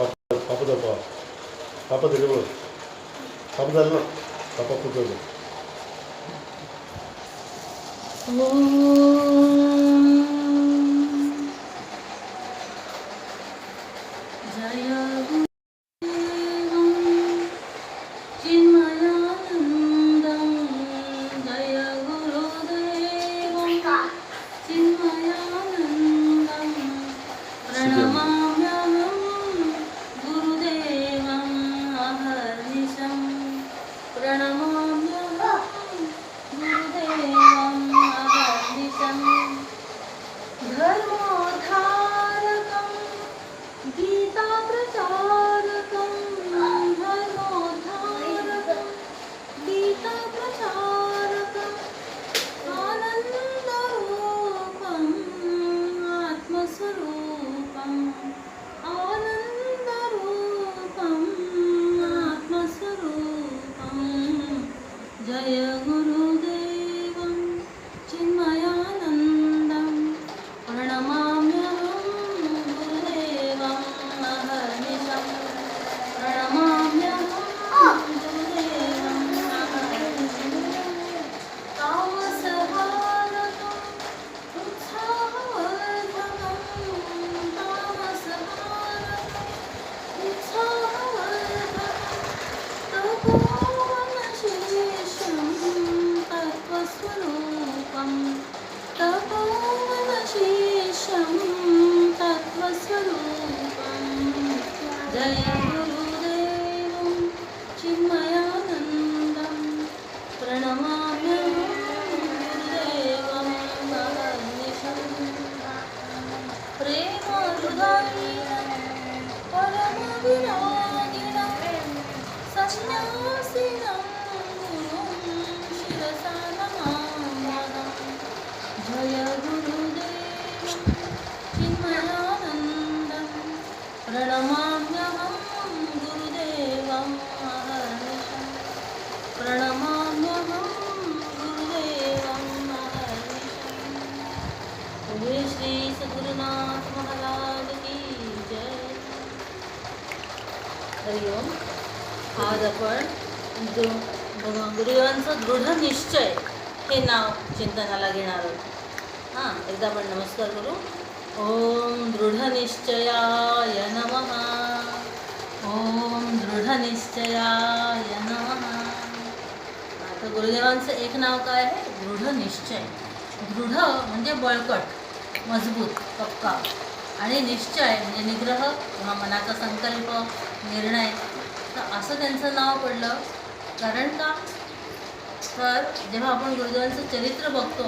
పాప పాపతో పా పాప తెలుగు పాప తల్లు పాప కూతురు. जय आज आपण दु गुरुदेवांचं दृढ निश्चय हे नाव चिंतनाला घेणार आहोत. हां एकदा आपण नमस्कार करू. ओम दृढ निश्चयाय नमः. ओम दृढ निश्चयाय आता गुरुदेवांचं एक नाव काय आहे? दृढ निश्चय. दृढ म्हणजे बळकट मजबूत पक्का. आणि निश्चय म्हणजे निग्रह किंवा मनाचा संकल्प निर्णय तर असं त्यांचं नाव पडलं. कारण का? तर जेव्हा आपण गुरुदेवांचं चरित्र बघतो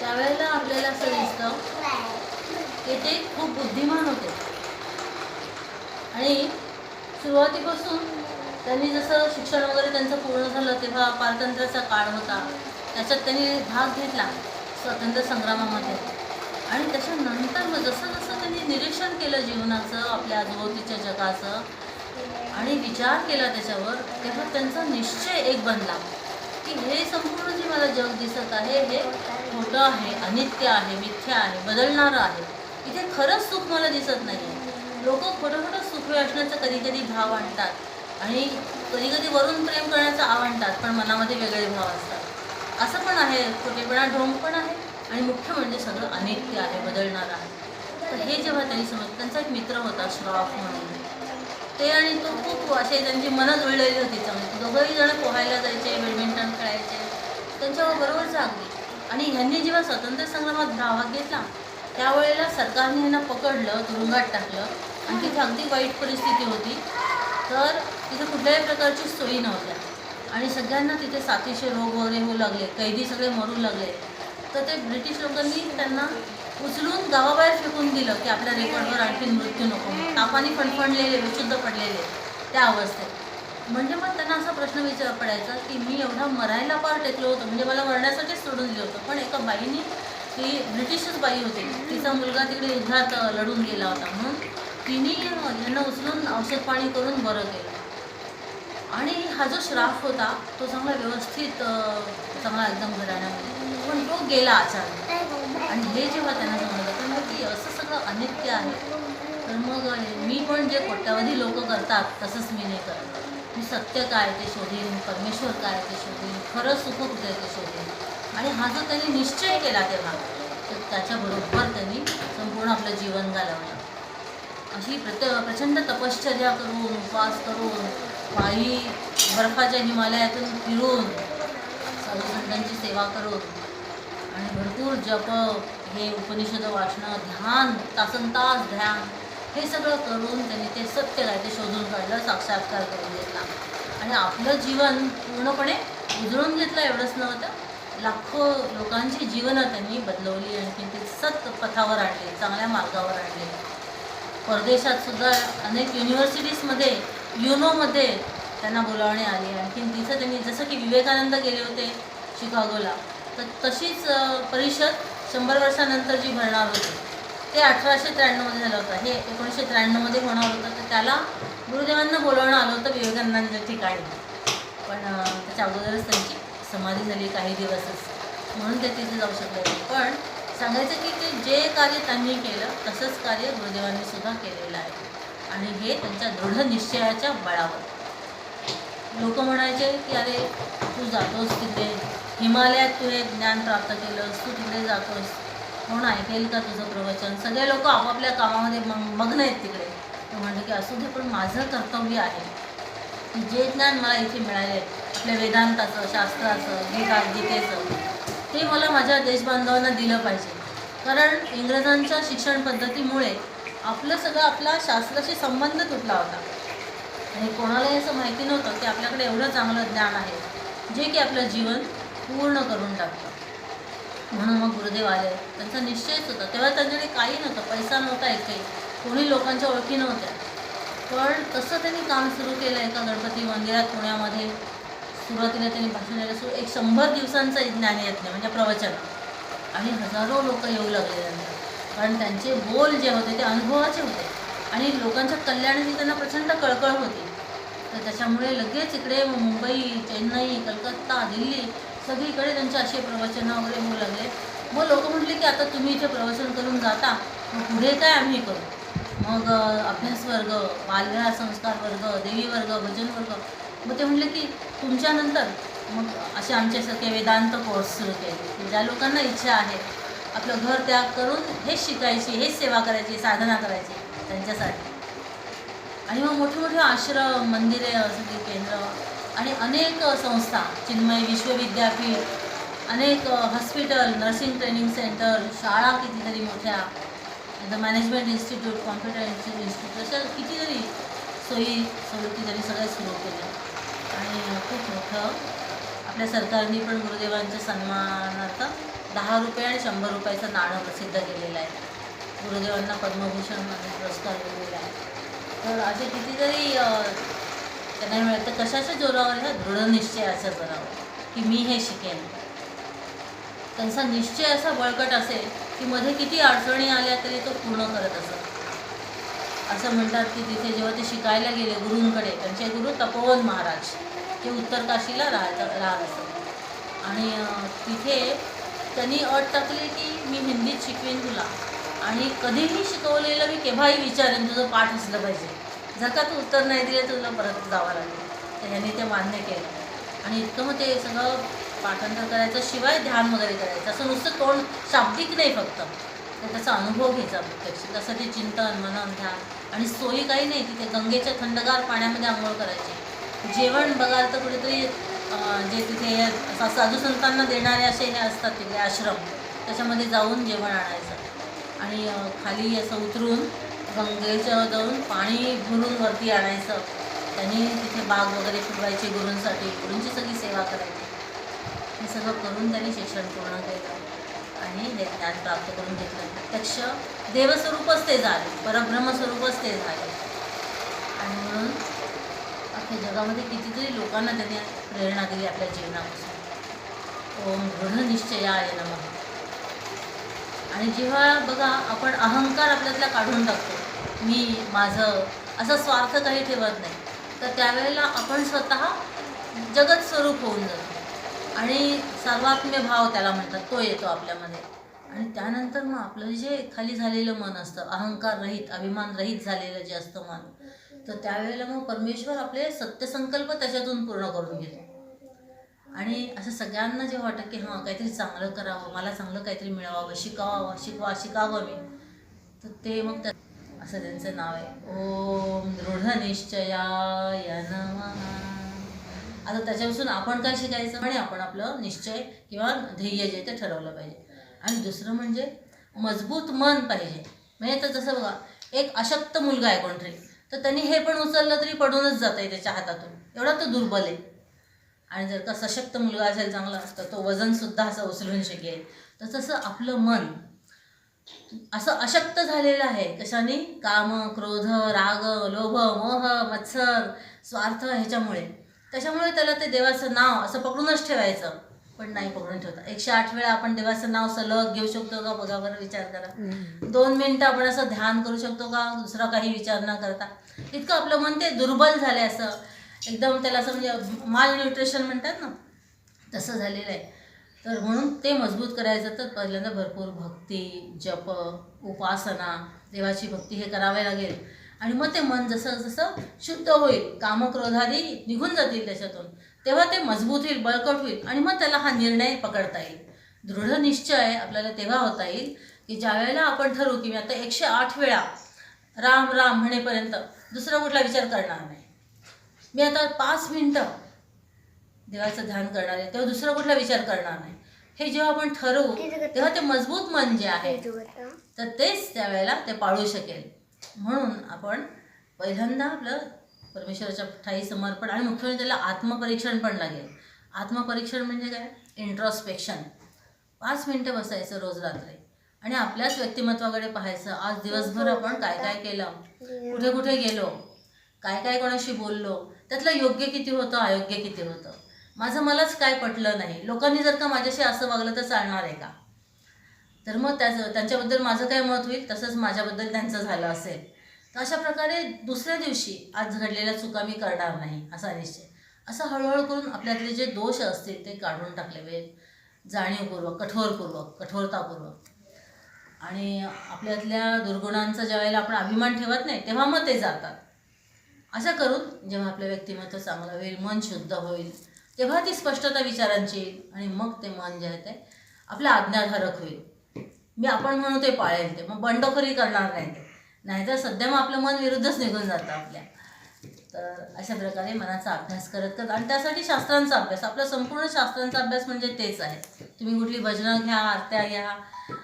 त्यावेळेला आपल्याला असं दिसतं की ते खूप बुद्धिमान होते. आणि सुरुवातीपासून त्यांनी जसं शिक्षण वगैरे त्यांचं पूर्ण झालं तेव्हा पारतंत्र्याचा काळ होता. त्याच्यात त्यांनी भाग घेतला स्वातंत्र्य संग्रामामध्ये. आणि त्याच्यानंतर मग जसं जसं त्यांनी निरीक्षण केलं जीवनाचं आपल्या आजूबाजूच्या जगाचं आणि विचार केला त्याच्यावर तेव्हा त्यांचा निश्चय एक बनला की हे संपूर्ण जे मला जग दिसत आहे हे खोटं आहे अनित्य आहे मिथ्या आहे बदलणारं आहे. इथे खरंच सुख मला दिसत नाही. आहे लोक खोटं खोटं सुखी असण्याचा कधी कधी भाव आणतात आणि कधी कधी वरून प्रेम करण्याचं आव आणतात पण मनामध्ये वेगळे भाव असतात. असं पण आहे खोटेपणा ढोंग पण आहे आणि मुख्य म्हणजे सगळं अनित्य आहे बदलणारं आहे. तर हे जेव्हा त्यांनी समज त्यांचा एक मित्र होता श्रॉफ म्हणून. ते आणि तो खूप असे त्यांची मनं जुळलेली होती चांगली. दोघंही जण पोहायला जायचे बॅडमिंटन खेळायचे. त्यांच्यावर बरोबर जागली आणि ह्यांनी जेव्हा स्वातंत्र्य संग्रामात भाग घेतला त्यावेळेला सरकारने ह्यांना पकडलं तुरुंगात टाकलं. आणि तिथे अगदी वाईट परिस्थिती होती. तर तिथे कुठल्याही प्रकारची सोयी नव्हत्या. आणि सगळ्यांना तिथे साथीचे रोग वगैरे होऊ लागले कैदी सगळे मरू लागले. तर ते ब्रिटिश लोकांनी त्यांना उचलून गावाबाहेर फेकून दिलं की आपल्या रेकॉर्डवर आणखी मृत्यू नको. तापाने फणफणलेले विशुद्ध पडलेले त्या अवस्थेत. म्हणजे मग त्यांना असा प्रश्न विचार पडायचा की मी एवढा मरायला पार टेकलो होतो. म्हणजे मला मरण्यासाठीच सोडून दिलं होतं. पण एका बाईनी ती ब्रिटिशच बाई होती. तिचा मुलगा तिकडे युद्धात लढून गेला होता. म्हणून तिने यांना उचलून औषध पाणी करून बरं केलं. आणि हा जो श्राफ होता तो चांगला व्यवस्थित चांगला एकदम घराण्यामध्ये. पण तो गेला अचानक. आणि हे जेव्हा त्यांना समजलं तर मग की असं सगळं अनित्य आहे. तर मग मी पण जे कोट्यावधी लोक करतात तसंच मी नाही करत. मी सत्य काय ते शोधेन परमेश्वर काय ते शोधीन खरं सुख कुठे ते शोधेन. आणि हा जो त्यांनी निश्चय केला तेव्हा तर त्याच्याबरोबर त्यांनी संपूर्ण आपलं जीवन घालवलं. अशी प्रत प्रचंड तपश्चर्या करून उपवास करून पायी बर्फाच्या हिमालयातून फिरून साधुसंतांची सेवा करून आणि भरपूर जप हे उपनिषद वाचणं ध्यान तासन तास ध्यान हे सगळं करून त्यांनी ते सत्य ते शोधून काढलं साक्षात्कार करून घेतला. आणि आपलं जीवन पूर्णपणे उजळून घेतलं एवढंच नव्हतं. लाखो लोकांची जीवनं त्यांनी बदलवली आणखी ते सत पथावर आणले चांगल्या मार्गावर आणले. परदेशात सुद्धा अनेक युनिव्हर्सिटीजमध्ये युनोमध्ये त्यांना बोलावणे आली. आणखीन तिथं त्यांनी जसं की विवेकानंद गेले होते शिकागोला तर तशीच परिषद शंभर वर्षानंतर जी भरणार होती ते अठराशे त्र्याण्णवमध्ये झालं होतं. हे एकोणीसशे त्र्याण्णवमध्ये होणार होतं तर त्याला गुरुदेवांना बोलवणं आलं होतं विवेकानंदांच्या ठिकाणी. पण त्याच्या अगोदरच त्यांची समाधी झाली काही दिवसच. म्हणून ते तिथे जाऊ शकले नाही. पण सांगायचं की ते जे कार्य त्यांनी केलं तसंच कार्य गुरुदेवांनी सुद्धा केलेलं आहे. आणि हे त्यांच्या दृढ निश्चयाच्या बळावर. लोक म्हणायचे की अरे तू जातोस तिथे हिमालयात तू हे ज्ञान प्राप्त केलंस. तू तिकडे जातोस. कोण ऐकेल का तुझं प्रवचन? सगळे लोक आपापल्या कामामध्ये मग मग्न आहेत तिकडे. तो म्हणतो की असू दे पण माझं कर्तव्य आहे की जे ज्ञान मला इथे मिळाले आपल्या वेदांताचं शास्त्राचं गीता गीतेचं ते मला माझ्या देशबांधवांना दिलं पाहिजे. कारण इंग्रजांच्या शिक्षण पद्धतीमुळे आपलं सगळं आपला शास्त्राशी संबंध तुटला होता. आणि कोणालाही असं माहिती नव्हतं की आपल्याकडे एवढं चांगलं ज्ञान आहे जे की आपलं जीवन पूर्ण करून टाकतं. म्हणून मग गुरुदेव आले. त्यांचा निश्चयच होता. तेव्हा त्यांच्याकडे काही नव्हतं. पैसा नव्हता एकही. कोणी लोकांच्या ओळखी नव्हत्या. पण तसं त्यांनी काम सुरू केलं एका गणपती मंदिरात पुण्यामध्ये. सुरुवातीला त्यांनी भाषण द्यायला सुरू एक शंभर दिवसांचा ज्ञान यज्ञ म्हणजे प्रवचन. आणि हजारो लोक येऊ लागले त्यांना. कारण त्यांचे बोल जे होते ते अनुभवाचे होते. आणि लोकांच्या कल्याणाची त्यांना प्रचंड कळकळ होती. तर त्याच्यामुळे लगेच इकडे मुंबई चेन्नई कलकत्ता दिल्ली सगळीकडे त्यांचे असे प्रवचनं वगैरे होऊ लागले. मग लोक म्हटले की आता तुम्ही इथे प्रवचन करून जाता. मग पुढे काय आम्ही करू? मग अभ्यास वर्ग बालविहार संस्कार वर्ग देवी वर्ग भजन वर्ग. मग ते म्हटले की तुमच्यानंतर मग असे आमच्यासारखे वेदांत कोर्स सुरू केले. म्हणजे ज्या लोकांना इच्छा आहे आपलं घर त्याग करून हेच शिकायची हेच सेवा करायची साधना करायची त्यांच्यासाठी. आणि मग मोठे मोठे आश्रम मंदिरे सगळी केंद्र आणि अनेक संस्था चिन्मय विश्वविद्यापीठ अनेक हॉस्पिटल नर्सिंग ट्रेनिंग सेंटर शाळा कितीतरी मोठ्या the management institute computer institute अशा कितीतरी सोयी सवलती त्यांनी सगळ्या सुरू केल्या. आणि खूप मोठं. आपल्या सरकारने पण गुरुदेवांच्या सन्मानार्थ दहा रुपये आणि शंभर रुपयाचं नाणं प्रसिद्ध केलेलं आहे. गुरुदेवांना पद्मभूषण पुरस्कार दिलेला आहे. तर असे कितीतरी त्यांना मिळत तर कशाच्या जोरावर ह्या दृढ असं करावं की मी हे शिकेन. त्यांचा निश्चय असा बळकट असेल की मध्ये किती अडचणी आल्या तरी तो पूर्ण करत असत असं म्हणतात की तिथे जेव्हा ते शिकायला गेले गुरूंकडे त्यांचे गुरु तपोवन महाराज ते उत्तर काशीला राहत राहत असत आणि तिथे त्यांनी अट टाकली की मी हिंदीत शिकवेन तुला. आणि कधीही शिकवलेलं मी केव्हाही विचारेन तुझं पाठ असलं पाहिजे. जर का तू उत्तर नाही दिले तुला परत जावं लागेल. तर ह्यांनी ते मान्य केलं. आणि इतकं मग ते सगळं पाठांतर करायचं शिवाय ध्यान वगैरे करायचं. असं नुसतं तोंड शाब्दिक नाही फक्त. तर त्याचा अनुभव घ्यायचा प्रत्यक्ष. तसं ते चिंतन मनन ध्यान आणि सोयी काही नाही. तिथे गंगेच्या थंडगार पाण्यामध्ये आंघोळ करायची. जेवण बघाल तर कुठेतरी जे तिथे साधू संतांना देणारे असे हे असतात तिथे आश्रम. त्याच्यामध्ये जाऊन जेवण आणायचं. आणि खाली असं उतरून गंगेच्या जाऊन पाणी भरून वरती आणायचं. त्यांनी तिथे बाग वगैरे फिरवायचे गुरूंसाठी. गुरूंची सगळी सेवा करायची. हे सगळं करून त्यांनी शिक्षण पूर्ण केलं. आणि ज्ञान प्राप्त करून घेतलं. प्रत्यक्ष देवस्वरूपच ते झाले. परब्रह्मस्वरूपच ते झाले. आणि म्हणून अख्ख्या जगामध्ये कितीतरी लोकांना त्यांनी प्रेरणा दिली आपल्या जीवनापासून. ओम दृढ ना नमः. आणि जेव्हा बघा आपण अहंकार आपल्यातला काढून टाकतो मी माझं असा स्वार्थ काही ठेवत नाही. तर त्यावेळेला आपण स्वतः जगत स्वरूप होऊन जातो. आणि सर्वात्म्य भाव त्याला म्हणतात तो येतो आपल्यामध्ये. आणि त्यानंतर मग आपलं जे खाली झालेलं मन असतं अहंकार रहित अभिमान रहित झालेलं जे असतं मन तर त्यावेळेला मग परमेश्वर आपले सत्यसंकल्प त्याच्यातून पूर्ण करून घेतो. आणि असं सगळ्यांना जेव्हा वाटतं की हां काहीतरी चांगलं करावं मला चांगलं काहीतरी मिळवावं शिकावावं शिकवा शिकावं मी तर ते मग त्या असं त्यांचं नाव आहे. ओम दृढ निश्चयाय नमः. आता त्याच्यापासून आपण काय शिकायचं? आणि आपण आपलं निश्चय किंवा ध्येय जे ते ठरवलं पाहिजे. आणि दुसरं म्हणजे मजबूत मन पाहिजे. म्हणजे तर जसं बघा एक अशक्त मुलगा आहे कोणतरी तर त्यांनी हे पण उचललं तरी पडूनच जात आहे त्याच्या हातातून. एवढा तो दुर्बल आहे. आणि जर का सशक्त मुलगा असेल चांगला तर तो वजनसुद्धा असं उचलून शकेल. तर तसं आपलं मन असं अशक्त झालेलं आहे. कशाने? काम क्रोध राग लोभ मोह मत्सर स्वार्थ ह्याच्यामुळे. त्याच्यामुळे त्याला ते देवाचं नाव असं पकडूनच ठेवायचं. पण नाही पकडून ठेवता. एकशे आठ वेळा आपण देवाचं नाव सलग घेऊ शकतो का? बघा बरं विचार करा. दोन मिनिटं आपण असं ध्यान करू शकतो का? दुसरा काही विचार न करता. इतकं आपलं मन ते दुर्बल झालंय असं. एकदम त्याला असं म्हणजे माल न्यूट्रिशन म्हणतात ना तसं झालेलं आहे. तर म्हणून ते मजबूत करायचं तर पहिल्यांदा भरपूर भक्ती जप उपासना देवाची भक्ती हे करावे लागेल. आणि मग ते मन जसं जसं शुद्ध होईल कामक्रोधादी निघून जातील त्याच्यातून तेव्हा ते मजबूत होईल बळकट होईल आणि मग त्याला हा निर्णय पकडता येईल. दृढ निश्चय आपल्याला तेव्हा होता येईल की ज्यावेळेला आपण ठरवू की मी आता एकशे आठ वेळा राम राम म्हणेपर्यंत दुसरा कुठला विचार करणार नाही. मी आता पाच मिनटं देवाचं ध्यान करणार आहे. तेव्हा दुसरा कुठला विचार करणार नाही. हे जेव्हा आपण ठरवू तेव्हा ते मजबूत मन जे आहे तर तेच त्यावेळेला ते पाळू शकेल. म्हणून आपण पहिल्यांदा आपलं परमेश्वराच्या ठाई समर्पण आणि मुख्य म्हणजे त्याला आत्मपरीक्षण पण लागेल. आत्मपरीक्षण म्हणजे काय? इंट्रॉस्पेक्शन पाच मिनटं बसायचं रोज रात्री. आणि आपल्याच व्यक्तिमत्वाकडे पाहायचं आज दिवसभर आपण काय काय केलं? कुठे कुठे गेलो? काय काय कोणाशी बोललो? त्यातलं योग्य किती होतं अयोग्य किती होतं? माझं मलाच काय पटलं नाही. लोकांनी जर का माझ्याशी असं वागलं तर चालणार आहे का? तर मग त्याचं त्यांच्याबद्दल माझं काय मत होईल? तसंच माझ्याबद्दल त्यांचं झालं असेल. तर अशा प्रकारे दुसऱ्या दिवशी आज घडलेल्या चुका मी करणार नाही असा निश्चय. असं हळूहळू करून आपल्यातले जे दोष असतील ते काढून टाकले पाहिजेत जाणीवपूर्वक कठोरपूर्वक कठोरतापूर्वक. आणि आपल्यातल्या दुर्गुणांचा ज्या वेळेला आपण अभिमान ठेवत नाही तेव्हा मग ते जातात. असं करून जेव्हा आपलं व्यक्तिमत्व चांगलं होईल मन शुद्ध होईल तेव्हा ती स्पष्टता विचारांची येईल आणि मग ते मन जे आहे ते आपल्या आज्ञाधारक होईल. मी आपण म्हणू ते पाळेल ते मग बंडखोरी करणार नाही ते. नाहीतर सध्या मग आपलं मन विरुद्धच निघून जातं आपल्या. तर अशा प्रकारे मनाचा अभ्यास करत करत आणि त्यासाठी शास्त्रांचा अभ्यास आपला संपूर्ण शास्त्रांचा अभ्यास म्हणजे तेच आहे. तुम्ही कुठली भजनं घ्या आरत्या घ्या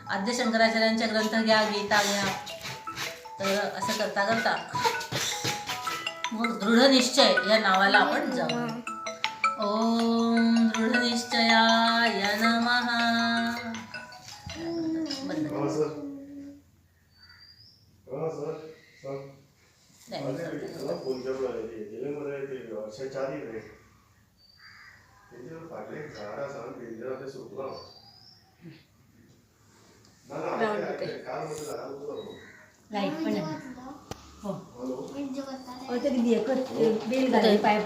आद्य शंकराचार्यांच्या ग्रंथ घ्या गीता घ्या. तर असं करता करता मग दृढ निश्चय या नावाला आपण जाऊ. ओम दृढ निश्चयाय नमः. बंद हा सर. हा सर. सर. नाही, अरे नाही, मी तुला फोन केला आहे. ते दिल्लीमध्ये ते वर्षाच्या आधी रे. त्याच्यावर फाटले झाड असा पिंजरा ते सुटला. ना ना ऐक, ऐक, ऐक. काल म्हटलं झाड होतं? लाइट पण आहे. हो. 哦，这个第二个，呃，没人带你拍。